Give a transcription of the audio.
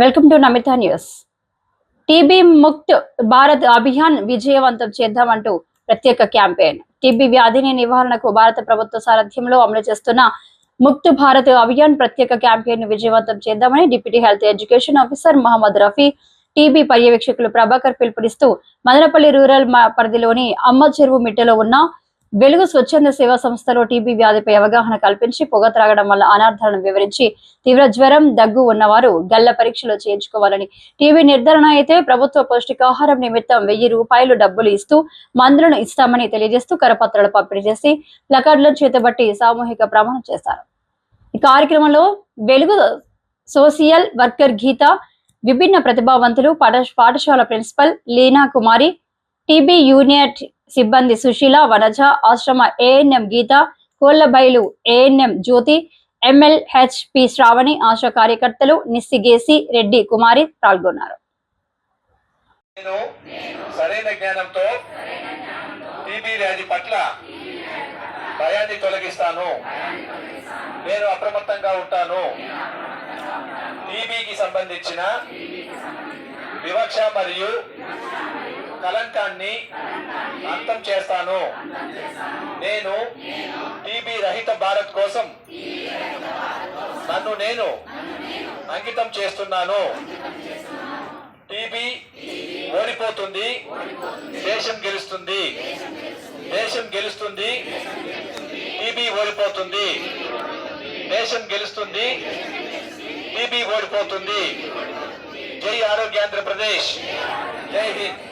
Welcome to Namita news. TB Mukt Bharat Abhiyan విజయవంతం చేద్దామంటూ ప్రత్యేక క్యాంపెయిన్. టీబీ వ్యాధిని నివారణకు భారత ప్రభుత్వ సారథ్యంలో అమలు చేస్తున్న ముక్త్ భారత్ అభియాన్ ప్రత్యేక క్యాంపెయిన్ విజయవంతం చేద్దామని deputy health education officer Mohammad Rafi TB పర్యవేక్షకులు Prabhakar పిలుపునిస్తూ మదనపల్లి రూరల్ పరిధిలోని అమ్మ చెరువు మిట్టలో ఉన్న వెలుగు స్వచ్ఛంద సేవా సంస్థలో టీబీ వ్యాధిపై అవగాహన కల్పించి పొగ త్రాగడం వల్ల అనార్థాలను వివరించి తీవ్ర జ్వరం దగ్గు ఉన్నవారు గల్ల పరీక్షలు చేయించుకోవాలని. టీబీ నిర్ధారణ అయితే ప్రభుత్వ పౌష్టికాహారం నిమిత్తం వెయ్యి రూపాయలు డబ్బులు ఇస్తూ మందులను ఇస్తామని తెలియజేస్తూ కరపత్రాలు పంపిణీ చేసి ప్లకార్డులను చేతబట్టి సామూహిక ప్రమాణం చేశారు ఈ కార్యక్రమంలో వెలుగు సోషియల్ వర్కర్ గీత విభిన్న ప్రతిభావంతులు పాఠ- పాఠశాల principal Leena Kumari TB unit సిబ్బంది Sushila Vanaja Ashrama ANM Geetha Kollabailu ANM Jyothi MLHP Sravani Asha కార్యకర్తలు నిస్సిగేసి రెడ్డి కుమారి పాల్గొన్నారు. సరైన జ్ఞానంతో టీబీ వ్యాధి పట్ల భయాన్ని తొలగిస్తాను. నేను అప్రమత్తంగా ఉంటాను. టీబీకి సంబంధించిన వివక్ష మరియు కలంకాన్ని అంతం చేస్తాను. నేను టీబీ రహిత భారత్ కోసం నన్ను నేను అంకితం చేస్తున్నాను. టీబీ ఓడిపోతుంది. దేశం గెలుస్తుంది. దేశం గెలుస్తుంది. టీబీ ఓడిపోతుంది. దేశం గెలుస్తుంది. టీబీ ఓడిపోతుంది. జై ఆరోగ్య ఆంధ్రప్రదేశ్. జై హింద్.